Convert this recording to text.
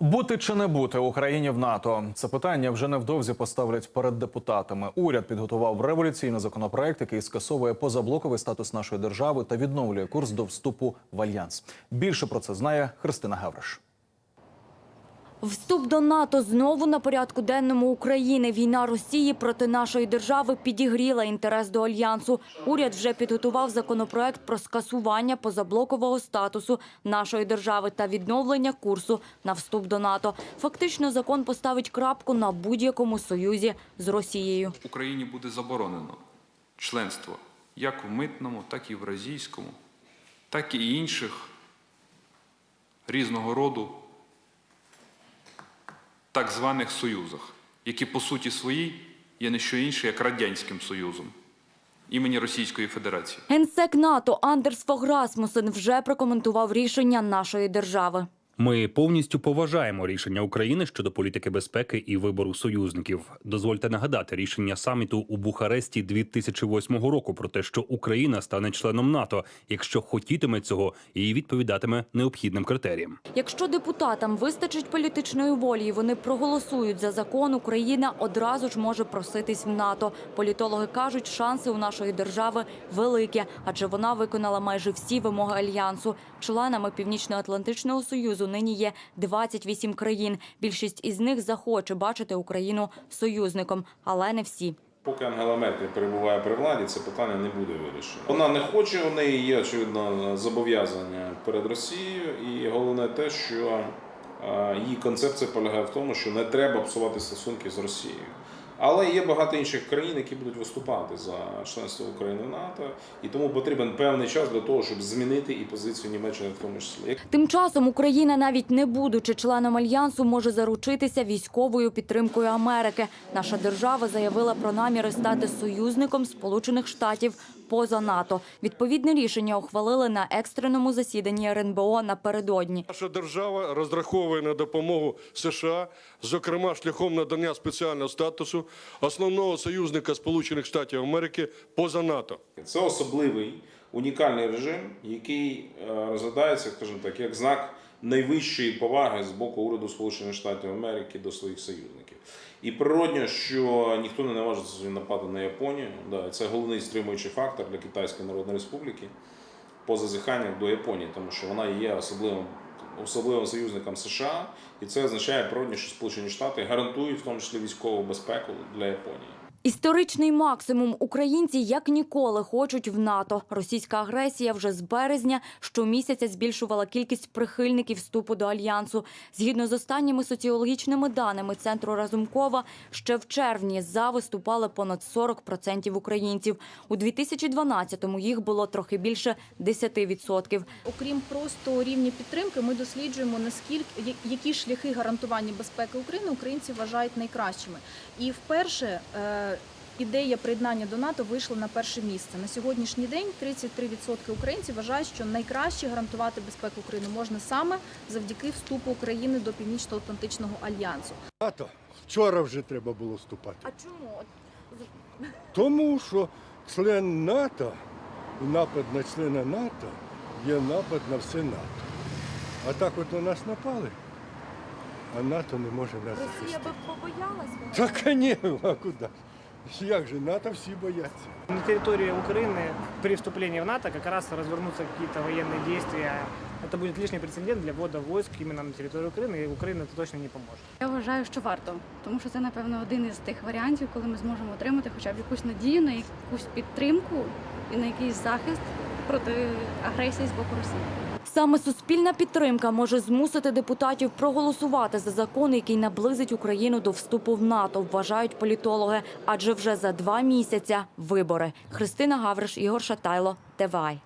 Бути чи не бути Україні в НАТО це питання вже невдовзі поставлять перед депутатами. Уряд підготував революційний законопроект, який скасовує позаблоковий статус нашої держави та відновлює курс до вступу в альянс. Більше про це знає Христина Гавриш. Вступ до НАТО знову на порядку денному України. Війна Росії проти нашої держави підігріла інтерес до альянсу. Уряд вже підготував законопроект про скасування позаблокового статусу нашої держави та відновлення курсу на вступ до НАТО. Фактично, закон поставить крапку на будь-якому союзі з Росією. Україні буде заборонено членство як в митному, так і в Евразійському, так і інших різного роду так званих союзах, які по суті своїй є не що інше, як Радянським Союзом імені Російської Федерації. Генсек НАТО Андерс Фограсмусен вже прокоментував рішення нашої держави. Ми повністю поважаємо рішення України щодо політики безпеки і вибору союзників. Дозвольте нагадати рішення саміту у Бухаресті 2008 року про те, що Україна стане членом НАТО, якщо хотітиме цього і відповідатиме необхідним критеріям. Якщо депутатам вистачить політичної волі, і вони проголосують за закон, Україна одразу ж може проситись в НАТО. Політологи кажуть, шанси у нашої держави великі, адже вона виконала майже всі вимоги альянсу. Членами Північно-Атлантичного союзу нині є 28 країн. Більшість із них захоче бачити Україну союзником, але не всі. Поки Ангела Меркель перебуває при владі, це питання не буде вирішено. Вона не хоче, у неї є очевидно зобов'язання перед Росією, і головне те, що її концепція полягає в тому, що не треба псувати стосунки з Росією. Але є багато інших країн, які будуть виступати за членство України в НАТО, і тому потрібен певний час для того, щоб змінити і позицію Німеччини в тому числі. Тим часом Україна, навіть не будучи членом альянсу, може заручитися військовою підтримкою Америки. Наша держава заявила про наміри стати союзником Сполучених Штатів поза НАТО. Відповідне рішення ухвалили на екстреному засіданні РНБО напередодні. Наша держава розраховує на допомогу США, зокрема шляхом надання спеціального статусу основного союзника Сполучених Штатів Америки поза НАТО. Це особливий унікальний режим, який е, розглядається, скажімо так, як знак найвищої поваги з боку уряду Сполучених Штатів Америки до своїх союзників. І природньо, що ніхто не наважиться напати на Японію. Да, це головний стримуючий фактор для Китайської Народної Республіки по зазіханням до Японії, тому що вона є особливим. Особливим союзникам США, і це означає природньо, що Сполучені Штати гарантують в тому числі військову безпеку для Японії. Історичний максимум українці як ніколи хочуть в НАТО. Російська агресія вже з березня щомісяця збільшувала кількість прихильників вступу до альянсу. Згідно з останніми соціологічними даними центру Разумкова, ще в червні за виступали понад 40% українців. У 2012-му їх було трохи більше 10%. Окрім просто рівня підтримки, ми досліджуємо наскільки які шляхи гарантування безпеки України українці вважають найкращими. І вперше е, ідея приєднання до НАТО вийшла на перше місце. На сьогоднішній день 33% українців вважають, що найкраще гарантувати безпеку України можна саме завдяки вступу України до Північно-Атлантичного альянсу. НАТО вчора вже треба було вступати. А чому? Тому що член НАТО і напад на члена НАТО є напад на все НАТО. А так от на нас напали, а НАТО не може нас захистити. побоялась? Та, звісно, а куди? Як же НАТО всі бояться? На территории Украины при вступлении в НАТО как раз развернутся какие-то военные действия. Это будет лишний прецедент для ввода войск именно на территорию Украины, и Украина это точно не поможет. Я вважаю, що варто, тому що це, напевно, один із тих варіантів, коли ми зможемо отримати хоча б якусь надію на якусь підтримку і на якийсь захист проти агресії з боку Росії. Саме суспільна підтримка може змусити депутатів проголосувати за закон, який наблизить Україну до вступу в НАТО, вважають політологи. Адже вже за два місяця вибори. Христина Гавриш, Ігор Шатайло, ТВАЙ.